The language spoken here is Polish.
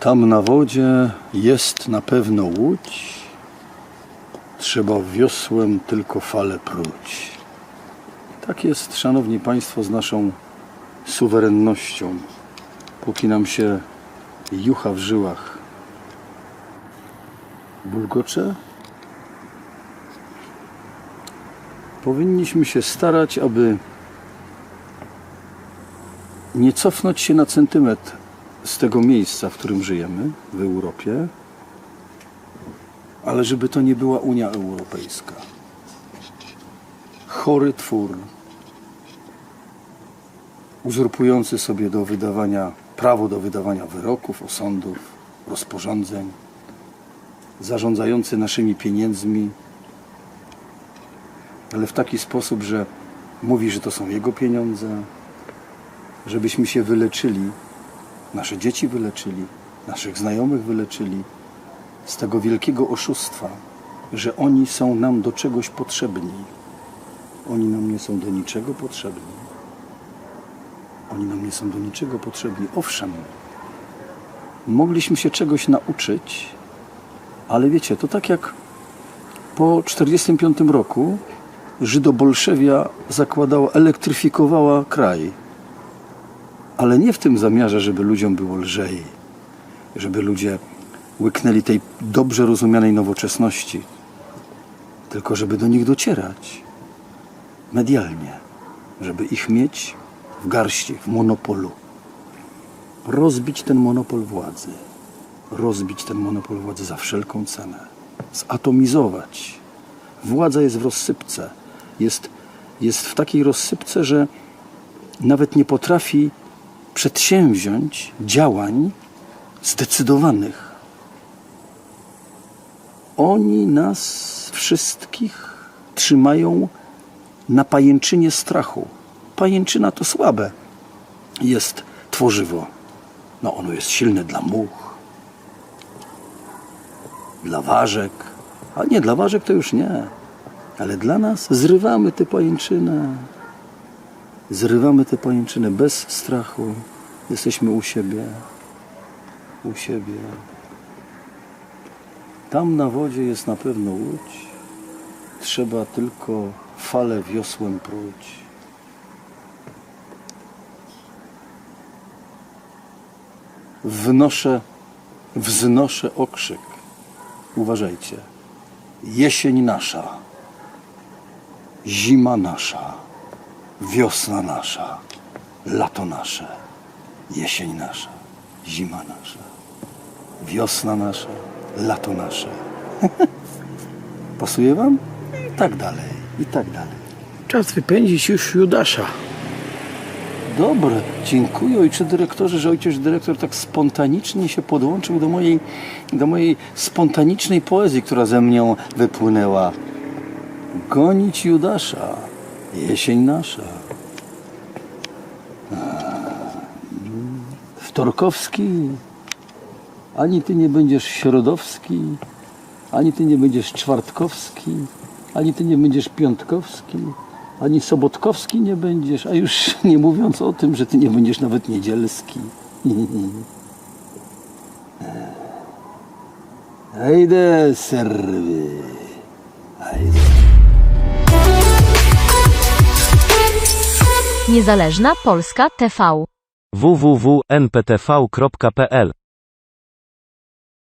Tam na wodzie jest na pewno łódź, trzeba wiosłem tylko fale pruć. Tak jest, szanowni państwo, z naszą suwerennością, póki nam się jucha w żyłach. Bulgocze? Powinniśmy się starać, aby nie cofnąć się na centymetr z tego miejsca, w którym żyjemy, w Europie, ale żeby to nie była Unia Europejska. Chory twór, uzurpujący sobie do wydawania, prawo do wydawania wyroków, osądów, rozporządzeń, zarządzający naszymi pieniędzmi, ale w taki sposób, że mówi, że to są jego pieniądze, żebyśmy się wyleczyli, nasze dzieci wyleczyli, naszych znajomych wyleczyli z tego wielkiego oszustwa, że oni są nam do czegoś potrzebni. Oni nam nie są do niczego potrzebni. Oni nam nie są do niczego potrzebni. Owszem, mogliśmy się czegoś nauczyć, ale wiecie, to tak jak po 1945 roku Żydobolszewia zakładała, elektryfikowała kraj. Ale nie w tym zamiarze, żeby ludziom było lżej, żeby ludzie łyknęli tej dobrze rozumianej nowoczesności, tylko żeby do nich docierać medialnie, żeby ich mieć w garści, w monopolu. Rozbić ten monopol władzy, rozbić ten monopol władzy za wszelką cenę, zatomizować. Władza jest w rozsypce, jest, jest w takiej rozsypce, że nawet nie potrafi przedsięwziąć działań zdecydowanych. Oni nas wszystkich trzymają na pajęczynie strachu. Pajęczyna to słabe jest tworzywo. No ono jest silne dla much, dla ważek, a nie dla ważek to już nie. Ale dla nas zrywamy tę pajęczynę. Zrywamy tę pajęczynę bez strachu. Jesteśmy u siebie. U siebie. Tam na wodzie jest na pewno łódź. Trzeba tylko fale wiosłem pruć. Wnoszę, wznoszę okrzyk. Uważajcie. Jesień nasza. Zima nasza. Wiosna nasza. Lato nasze. Jesień nasza. Zima nasza. Wiosna nasza. Lato nasze. Pasuje wam? I tak dalej. I tak dalej. Czas wypędzić już Judasza. Dobre, dziękuję ojcze dyrektorze, że ojciec dyrektor tak spontanicznie się podłączył do mojej, do mojej spontanicznej poezji, która ze mnie wypłynęła. Gonić Judasza, jesień nasza. Wtorkowski, ani ty nie będziesz środowski, ani ty nie będziesz czwartkowski, ani ty nie będziesz piątkowski, ani sobotkowski nie będziesz, a już nie mówiąc o tym, że ty nie będziesz nawet niedzielski. Ejde, serwy. Niezależna Polska TV. www.nptv.pl